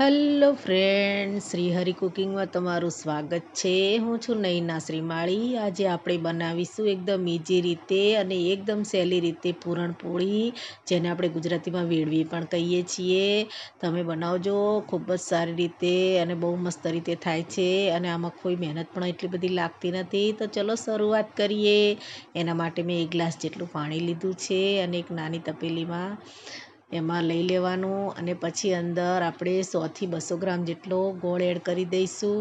Hello friend Shrihari કુકિંગમાં તમારું સ્વાગત છે. હું છું નૈના શ્રીમાળી. આજે આપણે બનાવીશું એકદમ ઇઝી રીતે અને એકદમ સહેલી રીતે પૂરણપોળી જેને આપણે ગુજરાતીમાં વેડવી પણ કહીએ છીએ. તમે બનાવજો, ખૂબ જ સારી રીતે અને બહુ મસ્ત રીતે થાય છે અને આમાં કોઈ મહેનત પણ એટલી બધી લાગતી નથી. તો ચલો શરૂઆત કરીએ. એના માટે મેં એક ગ્લાસ જેટલું પાણી લીધું છે અને એક નાની તપેલીમાં એમાં લઈ લેવાનું અને પછી અંદર આપણે સોથી બસો ગ્રામ જેટલો ગોળ એડ કરી દઈશું.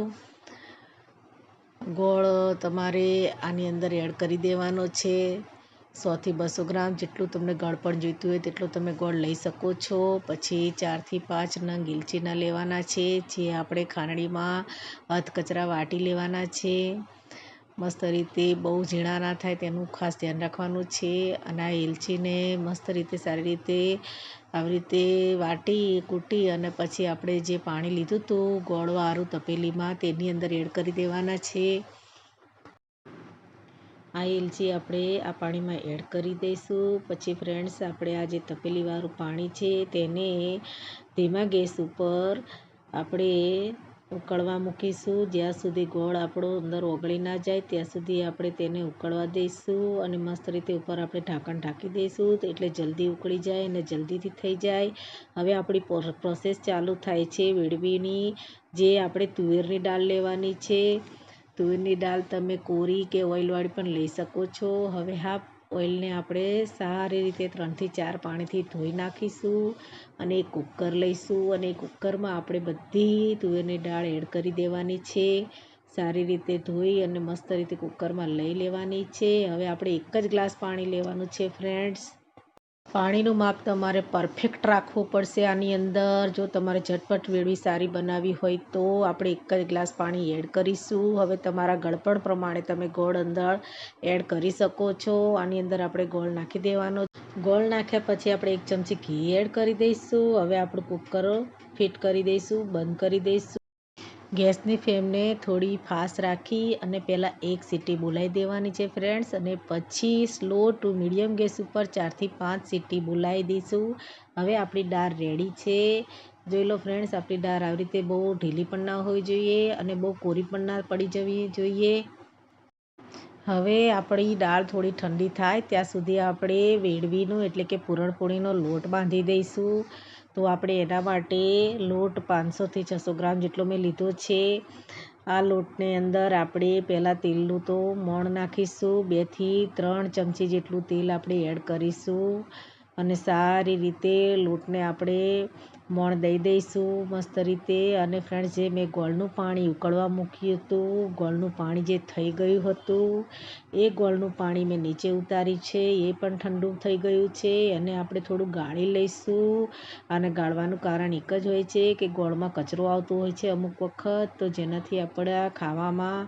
ગોળ તમારે આની અંદર એડ કરી દેવાનો છે. સોથી બસો ગ્રામ જેટલું તમને ગળપણ જોઈતું હોય તેટલું તમે ગોળ લઈ શકો છો. પછી ચારથી પાંચ નંગ ઇલચીના લેવાના છે, જે આપણે ખાંડણીમાં અધકચરા વાટી લેવાના છે. મસ્ત રીતે બહુ ઝીણા ના થાય તેનું ખાસ ધ્યાન રાખવાનું છે. અને આ એલચીને મસ્ત રીતે સારી રીતે આવી રીતે વાટી, કૂટી અને પછી આપણે જે પાણી લીધું હતું ગોળવાળું તપેલીમાં તેની અંદર એડ કરી દેવાના છે. આ એલચી આપણે આ પાણીમાં એડ કરી દઈશું. પછી ફ્રેન્ડ્સ, આપણે આ જે તપેલીવાળું પાણી છે તેને ધીમા ગેસ ઉપર આપણે ઉકળવા મૂકીશું. જ્યાં સુધી ગોળ આપણો અંદર ઓગળી ના જાય, ત્યાં સુધી આપણે તેને ઉકળવા દઈશું અને મસ્ત રીતે ઉપર આપણે ઢાંકણ ઢાંકી દઈશું. એટલે જલ્દી ઉકળી જાય અને જલ્દીથી થઈ જાય. હવે આપણી પ્રોસેસ ચાલુ થાય છે વેડવીની, જે આપણે તુવેરની દાળ લેવાની છે. તુવેરની દાળ તમે કોરી કે ઓઇલવાળી પણ લઈ શકો છો. હવે હા ઓઇલને આપણે સારી રીતે ત્રણથી ચાર પાણીથી ધોઈ નાખીશું અને કુકર લઈશું અને કુકરમાં આપણે બધી તુવેરની દાળ એડ કરી દેવાની છે. સારી રીતે ધોઈ અને મસ્ત રીતે કુકરમાં લઈ લેવાની છે. હવે આપણે એક જ ગ્લાસ પાણી લેવાનું છે, ફ્રેન્ડ્સ. પાણીનું માપ તમારે પરફેક્ટ રાખવું પડશે. આની અંદર જો તમારે ઝટપટ વેળવી સારી બનાવવી હોય તો આપણે એક જ ગ્લાસ પાણી એડ કરીશું. હવે તમારા ગળપણ પ્રમાણે તમે ગોળ અંદર એડ કરી શકો છો. આની અંદર આપણે ગોળ નાખી દેવાનો ગોળ નાખ્યા પછી આપણે એક ચમચી ઘી એડ કરી દઈશું. હવે આપણું કુકર ફિટ કરી દઈશું, બંધ કરી દઈશું. ગેસની ફ્લેમને થોડી ફાસ્ટ રાખી અને પહેલાં એક સીટી બોલાવી દેવાની છે ફ્રેન્ડ્સ, અને પછી સ્લો ટુ મીડિયમ ગેસ ઉપર ચારથી પાંચ સીટી બોલાવી દઈશું. હવે આપણી દાળ રેડી છે. જોઈ લો ફ્રેન્ડ્સ, આપણી દાળ આવી રીતે બહુ ઢીલી પણ ના હોવી જોઈએ અને બહુ કોરી પણ ના પડી જવી જોઈએ. હવે આપણી દાળ થોડી ઠંડી થાય, ત્યાં સુધી આપણે વેડવીનો એટલે કે પૂરણપોળીનો લોટ બાંધી દઈશું. તો આપણે એના માટે લોટ પાંચસોથી છસો ગ્રામ જેટલો મેં લીધો છે. આ લોટની અંદર આપણે પહેલાં તેલનું તો મોણ નાખીશું, બેથી ત્રણ ચમચી જેટલું તેલ આપણે એડ કરીશું. અને સારી રીતે લોટને આપણે મોણ દઈ દઈશું, મસ્ત રીતે. અને ફ્રેન્ડ્સ જે મેં ગોળનું પાણી ઉકળવા મૂક્યું હતું, ગોળનું પાણી જે થઈ ગયું હતું, એ ગોળનું પાણી મેં નીચે ઉતાર્યું છે, એ પણ ઠંડુ થઈ ગયું છે. અને આપણે થોડું ગાળી લઈશું. અને ગાળવાનું કારણ એક જ હોય છે કે ગોળમાં કચરો આવતો હોય છે અમુક વખત. તો જેનાથી આપણા ખાવામાં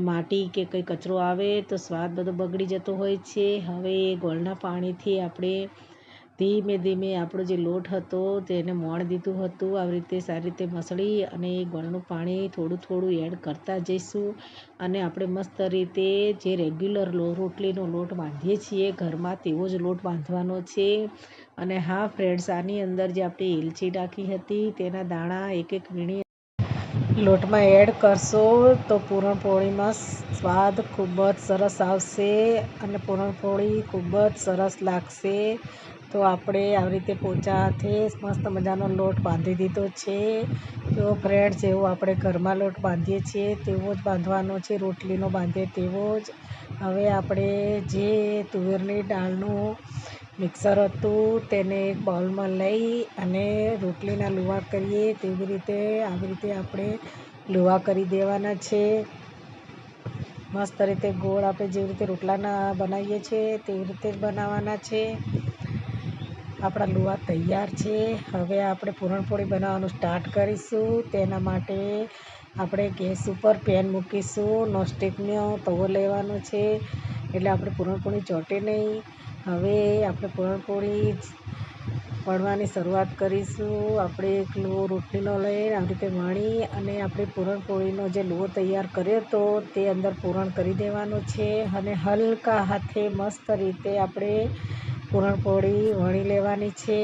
માટી કે કંઈ કચરો આવે તો સ્વાદ બધો બગડી જતો હોય છે. હવે એ ગોળના પાણીથી આપણે ધીમે ધીમે આપણો જે લોટ હતો તેને મોણ દીધું હતું. આવી રીતે સારી રીતે મસળી અને ગળનું પાણી થોડું થોડું એડ કરતા જઈશું. અને આપણે મસ્ત રીતે જે રેગ્યુલર લો રોટલીનો લોટ બાંધીએ છીએ ઘરમાં તેવો જ લોટ બાંધવાનો છે. અને હા ફ્રેન્ડ્સ આની અંદર જે આપણે એલચી નાખી હતી તેના દાણા એક એક વીણી લોટમાં એડ કરશો તો પૂરણપોળીમાં સ્વાદ ખૂબ જ સરસ આવશે અને પૂરણપોળી ખૂબ જ સરસ લાગશે. તો આપણે આવી રીતે પોચાથી મસ્ત મજાનો લોટ બાંધી દીધો છે. તો ફ્રેન્ડ, જેવો આપણે ઘરમાં લોટ બાંધીએ છીએ, તેવો જ બાંધવાનો છે, રોટલીનો બાંધીએ, તેવો જ. હવે આપણે જે તુવેરની દાળનું મિક્સર હતું, તેને એક બાઉલમાં લઈ અને રોટલીના લુવા કરીએ. તેવી રીતે આવી રીતે આપણે લુવા કરી દેવાના છે. મસ્ત રીતે ગોળ આપણે જેવી રીતે રોટલાના બનાવીએ છીએ તેવી રીતે જ બનાવવાના છે. આપણા લુવા તૈયાર છે. હવે આપણે પૂરણપોળી બનાવવાનું સ્ટાર્ટ કરીશું. તેના માટે આપણે ગેસ ઉપર પેન મૂકીશું. નોનસ્ટિકનો તવો લેવાનો છે. એટલે આપણે પૂરણપોળી ચોંટે નહીં. હવે આપણે પૂરણપોળી વણવાની શરૂઆત કરીશું. આપણે એક લો રોટલીનો લઈને આવી રીતે વણી અને આપણે પૂરણપોળીનો જે લો તૈયાર કર્યો હતો તે અંદર પૂરણ કરી દેવાનો છે અને હલકા હાથે મસ્ત રીતે આપણે પૂરણપોળી વણી લેવાની છે.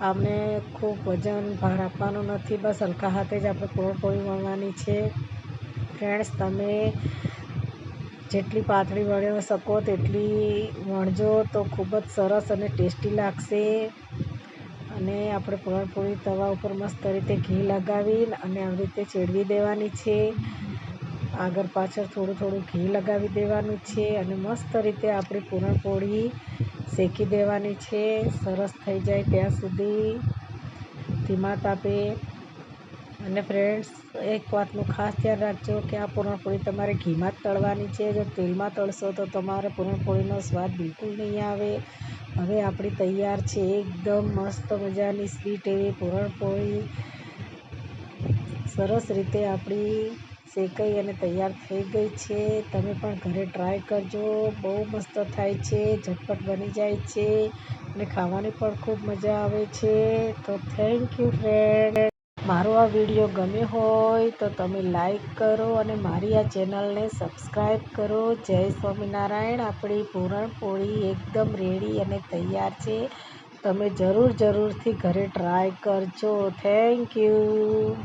આપણે ખૂબ વજન ભાર આપવાનું નથી, બસ હલકા હાથે જ આપણે પૂરણપોળી વણવાની છે. ફ્રેન્ડ્સ, તમે જેટલી પાતળી વણી શકો તેટલી વણજો તો ખૂબ જ સરસ અને ટેસ્ટી લાગશે. અને આપણે પૂરણપોળી તવા ઉપર મસ્ત રીતે ઘી લગાવી અને આવી રીતે ચેડવી દેવાની છે. આગળ પાછળ થોડું થોડું ઘી લગાવી દેવાનું છે અને મસ્ત રીતે આપણી પૂરણપોળી શેકી દેવાની છે. સરસ થઈ જાય ત્યાં સુધી. ધીમા તાપે અને ફ્રેન્ડ્સ એક વાતનું ખાસ ધ્યાન રાખજો કે આ પૂરણપોળી તમારે ઘીમાં જ તળવાની છે. જો તેલમાં તળશો તો તમારે પૂરણપોળીનો સ્વાદ બિલકુલ નહીં આવે. હવે આપણી તૈયાર છે એકદમ મસ્ત મજાની સ્વીટ એવી પૂરણપોળી. સરસ રીતે આપણી શેકાઈ અને તૈયાર થઈ ગઈ છે. તમે પણ ઘરે ટ્રાય કરજો. બહુ મસ્ત થાય છે, ઝટપટ બની જાય છે અને ખાવાની પણ ખૂબ મજા આવે છે. તો થેન્ક યુ ફ્રેન્ડ મારો આ વીડિયો ગમ્યો હોય તો તમે લાઈક કરો અને મારી આ ચેનલને સબસ્ક્રાઈબ કરો. જય સ્વામિનારાયણ. આપણી પૂરણપોળી એકદમ રેડી અને તૈયાર છે. તમે જરૂર જરૂરથી ઘરે ટ્રાય કરજો. Thank you.